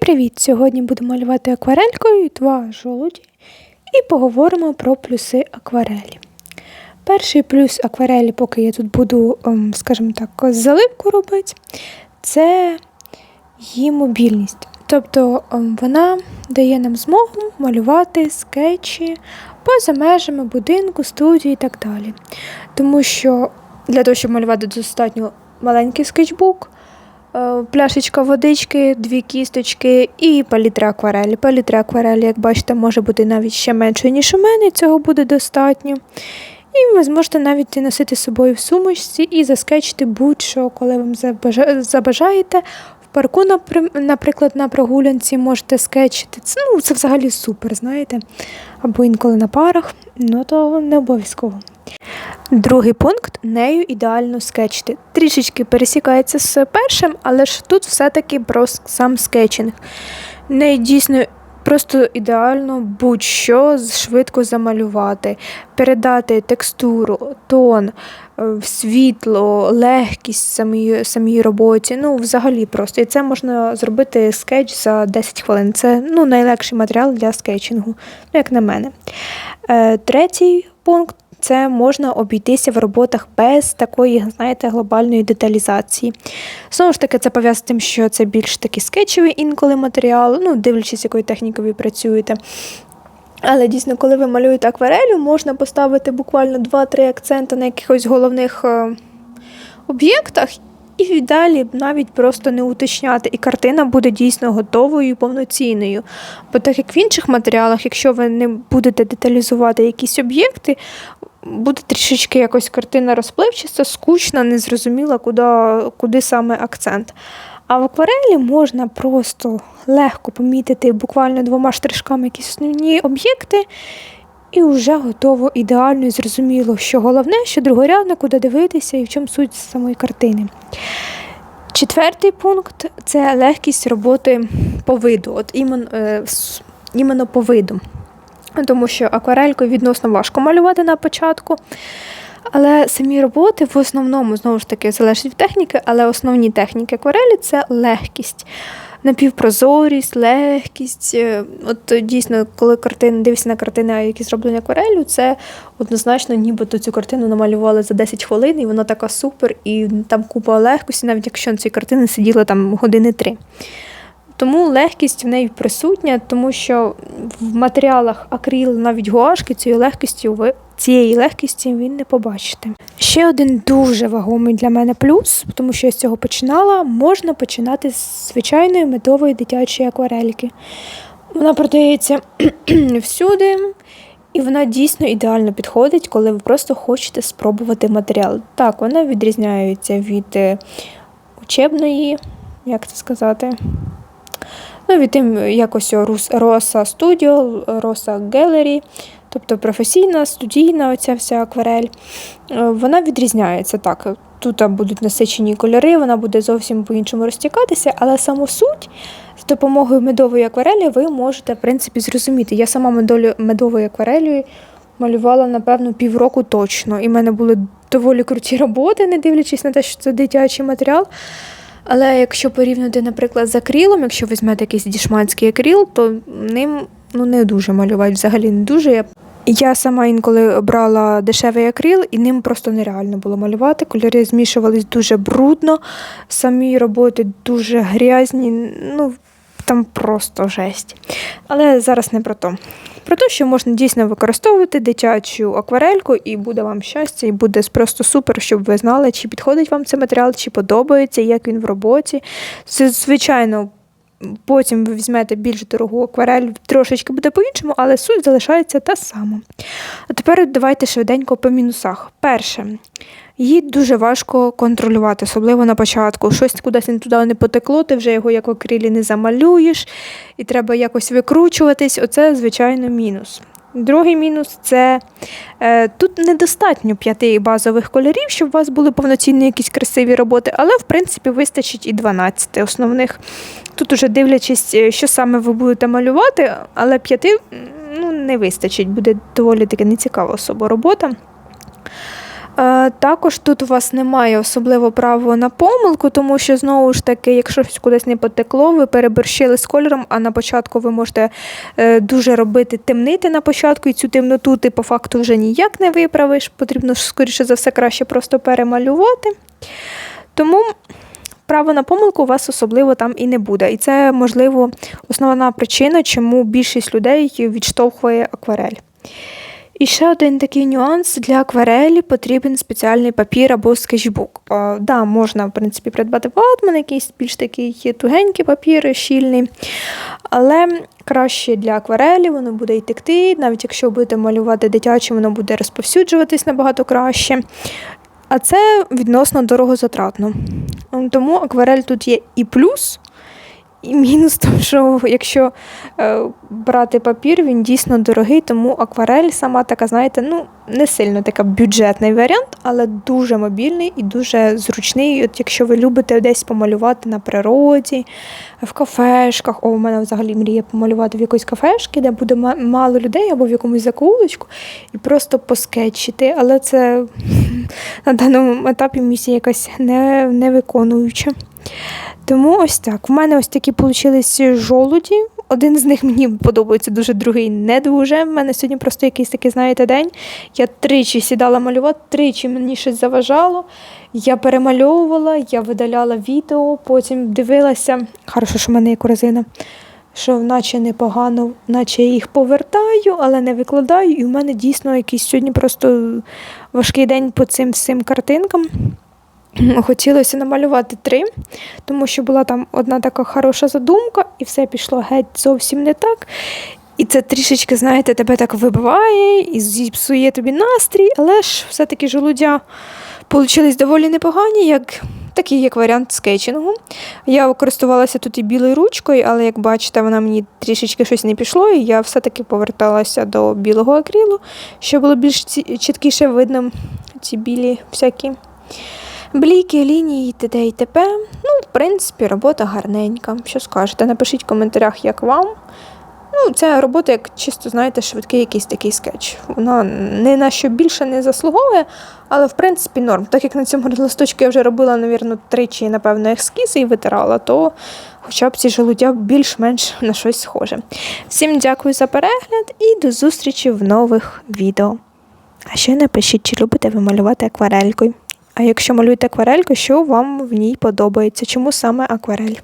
привіт! Сьогодні буду малювати акварелькою два жолуді і поговоримо про плюси акварелі. Перший плюс акварелі, поки я тут буду, ем, скажімо так, заливку робити, це її мобільність. Тобто ем, вона дає нам змогу малювати скетчі поза межами будинку, студії і так далі. Тому що для того, щоб малювати достатньо маленький скетчбук, пляшечка водички, дві кісточки і палітра акварелі. Палітра акварелі, як бачите, може бути навіть ще меншою, ніж у мене, цього буде достатньо. І ви зможете навіть носити з собою в сумочці і заскетчити будь-що, коли вам забажаєте. В парку, наприклад, на прогулянці можете скетчити. Це, ну, це взагалі супер, знаєте. Або інколи на парах, ну то не обов'язково. Другий пункт нею ідеально скетчити. Трішечки пересікається з першим, але ж тут все-таки про сам скетчинг. Нею дійсно просто ідеально будь-що швидко замалювати, передати текстуру, тон, е, світло, легкість самій, самій роботі. Ну, взагалі просто. І це можна зробити скетч за 10 хвилин. Це ну, найлегший матеріал для скетчингу, ну, як на мене. Е, третій пункт це можна обійтися в роботах без такої, знаєте, глобальної деталізації. Знову ж таки, це пов'язано з тим, що це більш такий скетчевий інколи матеріал, ну, дивлячись, якою технікою ви працюєте. Але дійсно, коли ви малюєте акварелю, можна поставити буквально 2-3 акценти на якихось головних е, об'єктах. І далі навіть просто не уточняти, і картина буде дійсно готовою і повноцінною. Бо так як в інших матеріалах, якщо ви не будете деталізувати якісь об'єкти, буде трішечки якось картина розпливчаста, скучна, незрозуміла, куди, куди саме акцент. А в акварелі можна просто легко помітити буквально двома штришками якісь основні об'єкти, і вже готово ідеально і зрозуміло, що головне, що другорядно, куди дивитися і в чому суть самої картини. Четвертий пункт це легкість роботи по виду, от іменно, е, іменно по виду тому що акварелькою відносно важко малювати на початку. Але самі роботи в основному, знову ж таки, залежить від техніки, але основні техніки акварелі це легкість, напівпрозорість, легкість. Е, от дійсно, коли картина, дивишся на картини, які зроблені акварелю, це однозначно, нібито цю картину намалювали за 10 хвилин, і вона така супер, і там купа легкості, навіть якщо на цій картини сиділа там години три. Тому легкість в неї присутня, тому що в матеріалах акрил, навіть гуашки, цієї легкості ви цієї легкості він не побачите. Ще один дуже вагомий для мене плюс, тому що я з цього починала, можна починати з звичайної медової дитячої акварельки. Вона продається всюди, і вона дійсно ідеально підходить, коли ви просто хочете спробувати матеріал. Так, вона відрізняється від е, учебної, як це сказати. Ну, від тим якось Роса Студіо, Роса Гелері, тобто професійна, студійна оця вся акварель. Е, вона відрізняється так. Тут будуть насичені кольори, вона буде зовсім по-іншому розтікатися, але саму суть з допомогою медової акварелі ви можете, в принципі, зрозуміти. Я сама медовою акварелью малювала, напевно, півроку точно. І в мене були доволі круті роботи, не дивлячись на те, що це дитячий матеріал. Але якщо порівняти, наприклад, з акрилом, якщо візьмете якийсь дішманський акрил, то ним ну, не дуже малювати, взагалі не дуже. Я сама інколи брала дешевий акрил, і ним просто нереально було малювати. Кольори змішувались дуже брудно, самі роботи дуже грязні, ну там просто жесть. Але зараз не про то про те, що можна дійсно використовувати дитячу акварельку, і буде вам щастя, і буде просто супер, щоб ви знали, чи підходить вам цей матеріал, чи подобається, як він в роботі. Це, звичайно. Потім ви візьмете більш дорогу акварель, трошечки буде по-іншому, але суть залишається та сама. А тепер давайте швиденько по мінусах. Перше, Її дуже важко контролювати, особливо на початку. Щось кудись не туди не потекло, ти вже його як окрилі не замалюєш, і треба якось викручуватись. Оце, звичайно, мінус. Другий мінус це е, тут недостатньо п'яти базових кольорів, щоб у вас були повноцінні якісь красиві роботи, але в принципі вистачить і 12 основних. Тут уже дивлячись, е, що саме ви будете малювати, але п'яти ну, не вистачить, буде доволі таки нецікава особа робота. Е, Також тут у вас немає особливо права на помилку, тому що знову ж таки, якщо щось кудись не потекло, ви переборщили з кольором, а на початку ви можете е, дуже робити темнити на початку, і цю темноту ти по факту вже ніяк не виправиш. Потрібно, скоріше за все, краще просто перемалювати. Тому права на помилку у вас особливо там і не буде. І це, можливо, основна причина, чому більшість людей відштовхує акварель. І ще один такий нюанс для акварелі потрібен спеціальний папір або скетчбук. О, да, можна, в принципі, придбати ватман, якийсь більш такий тугенький папір, щільний. Але краще для акварелі воно буде і текти, навіть якщо будете малювати дитяче, воно буде розповсюджуватись набагато краще. А це відносно дорогозатратно. Тому акварель тут є і плюс, і мінус, тому що якщо е, брати папір, він дійсно дорогий, тому акварель сама така, знаєте, ну не сильно така бюджетний варіант, але дуже мобільний і дуже зручний. От якщо ви любите десь помалювати на природі, в кафешках, о, у мене взагалі мріє помалювати в якоїсь кафешки, де буде мало людей або в якомусь закулочку, і просто поскетчити. Але це на даному етапі місія якась не, не виконуюча. Тому ось так. В мене ось такі получились жолуді. Один з них мені подобається дуже, другий не дуже. В мене сьогодні просто якийсь такий, знаєте, день. Я тричі сідала малювати, тричі мені щось заважало. Я перемальовувала, я видаляла відео, потім дивилася. Хорошо, що в мене є корзина. Що наче непогано, наче я їх повертаю, але не викладаю. І в мене дійсно якийсь сьогодні просто важкий день по цим всім картинкам. Хотілося намалювати три, тому що була там одна така хороша задумка, і все пішло геть зовсім не так. І це трішечки, знаєте, тебе так вибиває і зіпсує тобі настрій, але ж все-таки жолудя получились доволі непогані, як такий як варіант скетчингу. Я користувалася тут і білою ручкою, але як бачите, вона мені трішечки щось не пішло, і я все-таки поверталася до білого акрилу, щоб було більш чіткіше видно ці білі всякі бліки, лінії, т.д. і т.п. Ну, в принципі, робота гарненька. Що скажете? Напишіть в коментарях, як вам. Ну, це робота, як чисто, знаєте, швидкий якийсь такий скетч. Вона не на що більше не заслуговує, але в принципі норм. Так як на цьому листочку я вже робила, навірно, тричі, напевно, ескізи і витирала, то хоча б ці желудя більш-менш на щось схоже. Всім дякую за перегляд і до зустрічі в нових відео. А ще напишіть, чи любите ви малювати акварелькою. А якщо малюєте акварельку, що вам в ній подобається? Чому саме акварель?